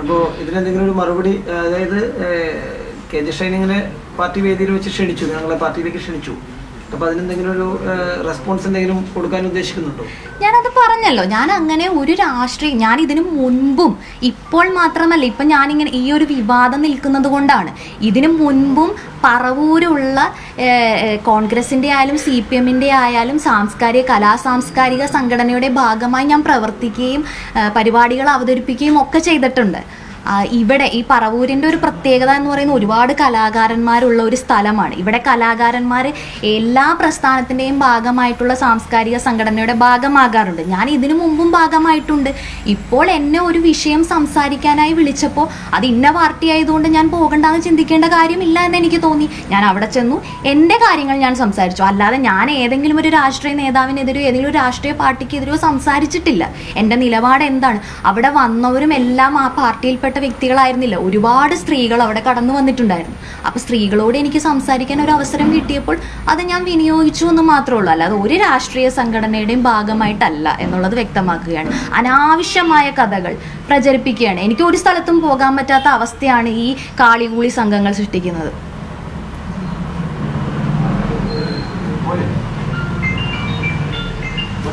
അപ്പോൾ ഇതിനെന്തെങ്കിലും ഒരു മറുപടി അതായത് കെ ജെ ഷൈനിങ്ങിനെ പാർട്ടി വേദിയിൽ വെച്ച് ക്ഷണിച്ചു ഞങ്ങളെ പാർട്ടിയിലേക്ക് ക്ഷണിച്ചു. ഒരു റെസ്പോൺസ് എന്തെങ്കിലും കൊടുക്കാൻ ഉദ്ദേശിക്കുന്നുണ്ടോ? ഞാനത് പറഞ്ഞല്ലോ. ഞാൻ അങ്ങനെ ഒരു രാഷ്ട്രീയം ഞാൻ ഇതിനു മുൻപും ഇപ്പോൾ മാത്രമല്ല ഇപ്പം ഞാനിങ്ങനെ ഈ ഒരു വിവാദം നിൽക്കുന്നത് കൊണ്ടാണ്. ഇതിനു മുൻപും പറവൂരുള്ള കോൺഗ്രസിന്റെ ആയാലും സി പി എമ്മിന്റെ ആയാലും സാംസ്കാരിക കലാ സാംസ്കാരിക സംഘടനയുടെ ഭാഗമായി ഞാൻ പ്രവർത്തിക്കുകയും പരിപാടികൾ അവതരിപ്പിക്കുകയും ഒക്കെ ചെയ്തിട്ടുണ്ട്. ഇവിടെ ഈ പറവൂരിന്റെ ഒരു പ്രത്യേകത എന്ന് പറയുന്ന ഒരുപാട് കലാകാരന്മാരുള്ള ഒരു സ്ഥലമാണ്. ഇവിടെ കലാകാരന്മാർ എല്ലാ പ്രസ്ഥാനത്തിന്റെയും ഭാഗമായിട്ടുള്ള സാംസ്കാരിക സംഘടനയുടെ ഭാഗമാകാറുണ്ട്. ഞാൻ ഇതിനു മുമ്പും ഭാഗമായിട്ടുണ്ട്. ഇപ്പോൾ എന്നെ ഒരു വിഷയം സംസാരിക്കാനായി വിളിച്ചപ്പോൾ അത് ഇന്ന പാർട്ടി ആയതുകൊണ്ട് ഞാൻ പോകണ്ടെന്ന് ചിന്തിക്കേണ്ട കാര്യമില്ല എന്ന് എനിക്ക് തോന്നി. ഞാൻ അവിടെ ചെന്നു. എന്റെ കാര്യങ്ങൾ ഞാൻ സംസാരിച്ചു. അല്ലാതെ ഞാൻ ഏതെങ്കിലും ഒരു രാഷ്ട്രീയ നേതാവിനെതിരെയോ ഏതെങ്കിലും ഒരു രാഷ്ട്രീയ പാർട്ടിക്കെതിരെയോ സംസാരിച്ചിട്ടില്ല. എന്റെ നിലപാട് എന്താണ്? അവിടെ വന്നവരും എല്ലാം ആ പാർട്ടിയിൽപ്പെട്ട വ്യക്തികളായിരുന്നില്ല. ഒരുപാട് സ്ത്രീകൾ അവിടെ കടന്നു വന്നിട്ടുണ്ടായിരുന്നു. അപ്പോൾ സ്ത്രീകളോട് എനിക്ക് സംസാരിക്കാൻ ഒരു അവസരം കിട്ടിയപ്പോൾ അത് ഞാൻ വിനിയോഗിച്ചു എന്ന് മാത്രമേ ഉള്ളൂ. അല്ലാതെ ഒരു രാഷ്ട്രീയ സംഘടനയുടെയും ഭാഗമായിട്ടല്ല എന്നുള്ളത് വ്യക്തമാക്കുകയാണ്. അനാവശ്യമായ കഥകൾ പ്രചരിപ്പിക്കുകയാണ്. എനിക്ക് ഒരു സ്ഥലത്തും പോകാൻ പറ്റാത്ത അവസ്ഥയാണ് ഈ കാളികൂളി സംഘങ്ങൾ സൃഷ്ടിക്കുന്നത്.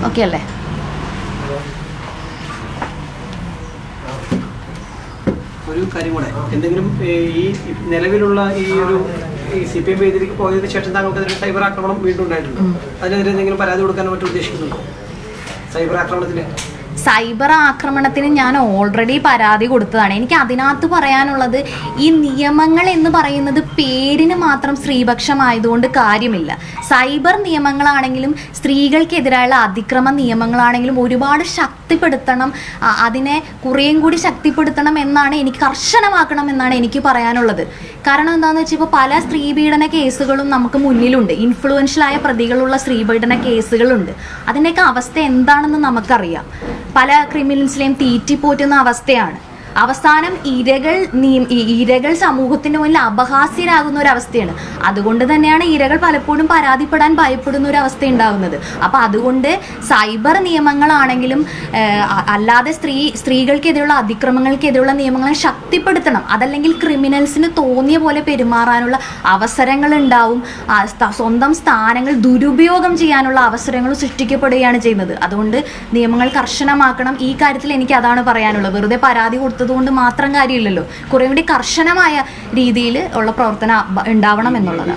ഓക്കെ അല്ലേ? ഒരു കാര്യം കൂടെ. എന്തെങ്കിലും ഈ നിലവിലുള്ള ഈ ഒരു ഈ സി പി എം വേദിയിലേക്ക് പോയതിനു ശേഷം താങ്കൾക്കെതിരെ സൈബർ ആക്രമണം വീണ്ടും ഉണ്ടായിട്ടുണ്ട്? അതിനെതിരെ എന്തെങ്കിലും പരാതി കൊടുക്കാൻ മറ്റും ഉദ്ദേശിക്കുന്നുണ്ടോ? സൈബർ ആക്രമണത്തിന്. സൈബർ ആക്രമണത്തിന് ഞാൻ ഓൾറെഡി പരാതി കൊടുത്തതാണ്. എനിക്ക് അതിനകത്ത് പറയാനുള്ളത് ഈ നിയമങ്ങൾ എന്ന് പറയുന്നത് പേരിന് മാത്രം സ്ത്രീപക്ഷമായതുകൊണ്ട് കാര്യമില്ല. സൈബർ നിയമങ്ങളാണെങ്കിലും സ്ത്രീകൾക്കെതിരായുള്ള അതിക്രമ നിയമങ്ങളാണെങ്കിലും ഒരുപാട് ശക്തിപ്പെടുത്തണം അതിനെ കുറേയും കൂടി ശക്തിപ്പെടുത്തണം എന്നാണ് എനിക്ക് കർശനമാക്കണം എന്നാണ് എനിക്ക് പറയാനുള്ളത്. കാരണം എന്താണെന്ന് വെച്ചാൽ ഇപ്പോൾ പല സ്ത്രീ പീഡന കേസുകളും നമുക്ക് മുന്നിലുണ്ട്. ഇൻഫ്ലുവൻഷ്യലായ പ്രതികളുള്ള സ്ത്രീ പീഡന കേസുകളുണ്ട്. അതിന്റെയൊക്കെ അവസ്ഥ എന്താണെന്ന് നമുക്കറിയാം. പല ക്രിമിനൽസിലെയും തീറ്റിപ്പോറ്റുന്ന അവസ്ഥയാണ്. അവസാനം ഇരകൾ ഇരകൾ സമൂഹത്തിന് മുന്നിൽ അപഹാസ്യരാകുന്ന ഒരു അവസ്ഥയാണ്. അതുകൊണ്ട് തന്നെയാണ് ഇരകൾ പലപ്പോഴും പരാതിപ്പെടാൻ ഭയപ്പെടുന്ന ഒരു അവസ്ഥ ഉണ്ടാകുന്നത്. അപ്പൊ അതുകൊണ്ട് സൈബർ നിയമങ്ങളാണെങ്കിലും അല്ലാതെ സ്ത്രീ സ്ത്രീകൾക്കെതിരെയുള്ള അതിക്രമങ്ങൾക്കെതിരെയുള്ള നിയമങ്ങളെ ശക്തിപ്പെടുത്തണം. അതല്ലെങ്കിൽ ക്രിമിനൽസിന് തോന്നിയ പോലെ പെരുമാറാനുള്ള അവസരങ്ങൾ ഉണ്ടാവും. സ്വന്തം സ്ഥാനങ്ങൾ ദുരുപയോഗം ചെയ്യാനുള്ള അവസരങ്ങൾ സൃഷ്ടിക്കപ്പെടുകയാണ് ചെയ്യുന്നത്. അതുകൊണ്ട് നിയമങ്ങൾ കർശനമാക്കണം. ഈ കാര്യത്തിൽ എനിക്ക് അതാണ് പറയാനുള്ളത്. വെറുതെ പരാതി കൊടുത്തത് കൊണ്ട് മാത്രം കാര്യമില്ലല്ലോ. കുറേ കൂടി കർശനമായ രീതിയിൽ ഉള്ള പ്രവർത്തനം ഉണ്ടാവണം എന്നുള്ളതാണ്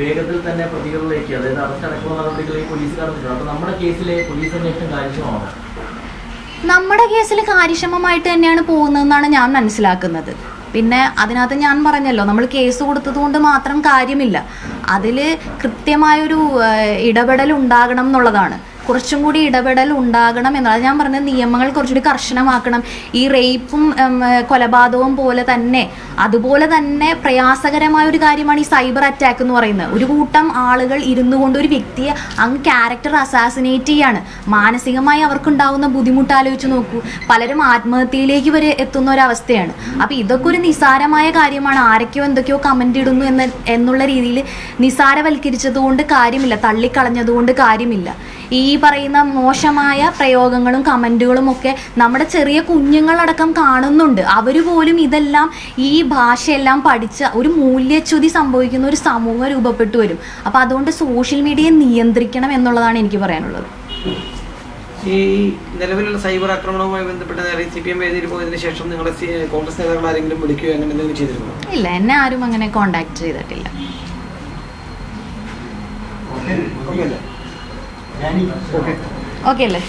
വേഗത്തിൽ തന്നെ പ്രതികളിലേക്ക് അതായത് അറസ്റ്റ് അടക്കമുള്ള നടപടികളിലേക്ക് പോലീസ് കടന്നിട്ടുണ്ട്. അപ്പൊ നമ്മുടെ കേസിലെ പോലീസ് അന്വേഷണം കാര്യക്ഷമമാണോ? നമ്മുടെ കേസിൽ കാര്യക്ഷമമായിട്ട് തന്നെയാണ് പോകുന്നതെന്നാണ് ഞാൻ മനസ്സിലാക്കുന്നത്. പിന്നെ അതിനകത്ത് ഞാൻ പറഞ്ഞല്ലോ നമ്മൾ കേസ് കൊടുത്തതുകൊണ്ട് മാത്രം കാര്യമില്ല. അതിൽ കൃത്യമായൊരു ഇടപെടൽ ഉണ്ടാകണം എന്നുള്ളതാണ്. കുറച്ചും കൂടി ഇടപെടൽ ഉണ്ടാകണം എന്നുള്ളത് ഞാൻ പറഞ്ഞ നിയമങ്ങൾ കുറച്ചുകൂടി കർശനമാക്കണം. ഈ റേപ്പും കൊലപാതകവും പോലെ തന്നെ അതുപോലെ തന്നെ പ്രയാസകരമായ ഒരു കാര്യമാണ് ഈ സൈബർ അറ്റാക്ക് എന്ന് പറയുന്നത്. ഒരു കൂട്ടം ആളുകൾ ഇരുന്നു കൊണ്ട് ഒരു വ്യക്തിയെ അങ്ങ് ക്യാരക്ടർ അസാസിനേറ്റ് ചെയ്യാണ്. മാനസികമായി അവർക്കുണ്ടാവുന്ന ബുദ്ധിമുട്ട് ആലോചിച്ച് നോക്കൂ. പലരും ആത്മഹത്യയിലേക്ക് വരെ എത്തുന്ന ഒരവസ്ഥയാണ്. അപ്പോൾ ഇതൊക്കെ ഒരു നിസാരമായ കാര്യമാണ്. ആരൊക്കെയോ എന്തൊക്കെയോ കമന്റ് ഇടുന്നു എന്ന എന്നുള്ള രീതിയിൽ നിസാരവൽക്കരിച്ചതുകൊണ്ട് കാര്യമില്ല. തള്ളിക്കളഞ്ഞതുകൊണ്ട് കാര്യമില്ല. ഈ പറയുന്ന മോശമായ പ്രയോഗങ്ങളും കമന്റുകളും ഒക്കെ നമ്മുടെ ചെറിയ കുഞ്ഞുങ്ങളടക്കം കാണുന്നുണ്ട്. അവർ പോലും ഇതെല്ലാം ഈ ഭാഷയെല്ലാം പഠിച്ച ഒരു മൂല്യച്യുതി സംഭവിക്കുന്ന ഒരു സമൂഹം രൂപപ്പെട്ടു വരും. അപ്പോൾ അതുകൊണ്ട് സോഷ്യൽ മീഡിയയെ നിയന്ത്രിക്കണം എന്നുള്ളതാണ് എനിക്ക് പറയാനുള്ളത്. ഈ നിലവിലുള്ള സൈബർ ആക്രമണവുമായി ബന്ധപ്പെട്ട സി പി എം വേദിയിൽ പോയതിനു ശേഷം നിങ്ങളെ കോൺഗ്രസ് നേതാക്കൾ ആരെങ്കിലും വിളിക്കുകയോ അങ്ങനെ എന്തെങ്കിലും ചെയ്തിരുന്നു ഇല്ല എന്നെ ആരും അങ്ങനെ കോണ്ടാക്ട് ചെയ്തിട്ടില്ല ഓക്കെ അല്ലേ ഞാനീ ഓക്കെ ഓക്കെ അല്ലേ?